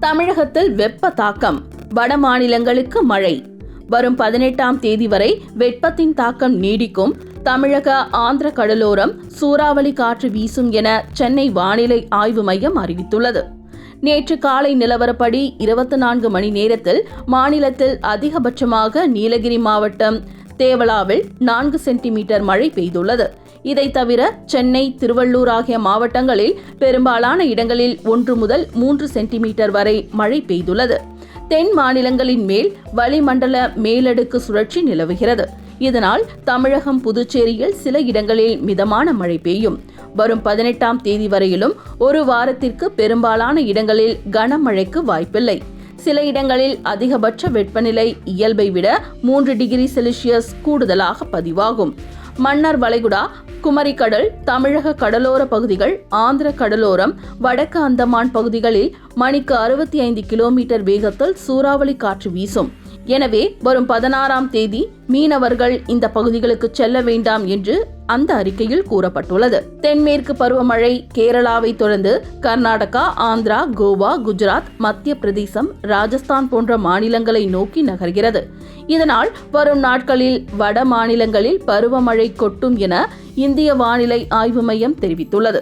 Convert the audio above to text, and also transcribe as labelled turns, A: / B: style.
A: தமிழகத்தில் வெப்ப தாக்கம். வட மாநிலங்களுக்கு மழை. வரும் பதினெட்டாம் தேதி வரை வெப்பத்தின் தாக்கம் நீடிக்கும். தமிழக ஆந்திர கடலோரம் சூறாவளி காற்று வீசும் என சென்னை வானிலை ஆய்வு மையம் அறிவித்துள்ளது. நேற்று காலை நிலவரப்படி இருபத்தி நான்கு மணி நேரத்தில் மாநிலத்தில் அதிகபட்சமாக நீலகிரி மாவட்டம் தேவலாவில் நான்கு சென்டிமீட்டர் மழை பெய்துள்ளது. இதை தவிர சென்னை திருவள்ளூர் ஆகிய மாவட்டங்களில் பெரும்பாலான இடங்களில் ஒன்று முதல் மூன்று சென்டிமீட்டர் வரை மழை பெய்துள்ளது. தென் மாநிலங்களின் மேல் வளிமண்டல மேலடுக்கு சுழற்சி நிலவுகிறது. இதனால் தமிழகம் புதுச்சேரியில் சில இடங்களில் மிதமான மழை பெய்யும். வரும் பதினெட்டாம் தேதி வரையிலும் ஒரு வாரத்திற்கு பெரும்பாலான இடங்களில் கனமழைக்கு வாய்ப்பில்லை. சில இடங்களில் அதிகபட்ச வெப்பநிலை இயல்பை விட மூன்று டிகிரி செல்சியஸ் கூடுதலாக பதிவாகும். மன்னார் வளைகுடா குமரிக்கடல் தமிழக கடலோர பகுதிகள் ஆந்திர கடலோரம் வடக்கு அந்தமான் பகுதிகளில் மணிக்கு அறுபத்தி ஐந்து கிலோமீட்டர் வேகத்தில் சூறாவளி காற்று வீசும். எனவே வரும் பதினாறாம் தேதி மீனவர்கள் இந்த பகுதிகளுக்கு செல்ல வேண்டாம் என்று அந்த அறிக்கையில் கூறப்பட்டுள்ளது. தென்மேற்கு பருவமழை கேரளாவை தொடர்ந்து கர்நாடகா ஆந்திரா கோவா குஜராத் மத்திய பிரதேசம் ராஜஸ்தான் போன்ற மாநிலங்களை நோக்கி நகர்கிறது. இதனால் வரும் நாட்களில் வட மாநிலங்களில் பருவமழை கொட்டும் என இந்திய வானிலை ஆய்வு மையம் தெரிவித்துள்ளது.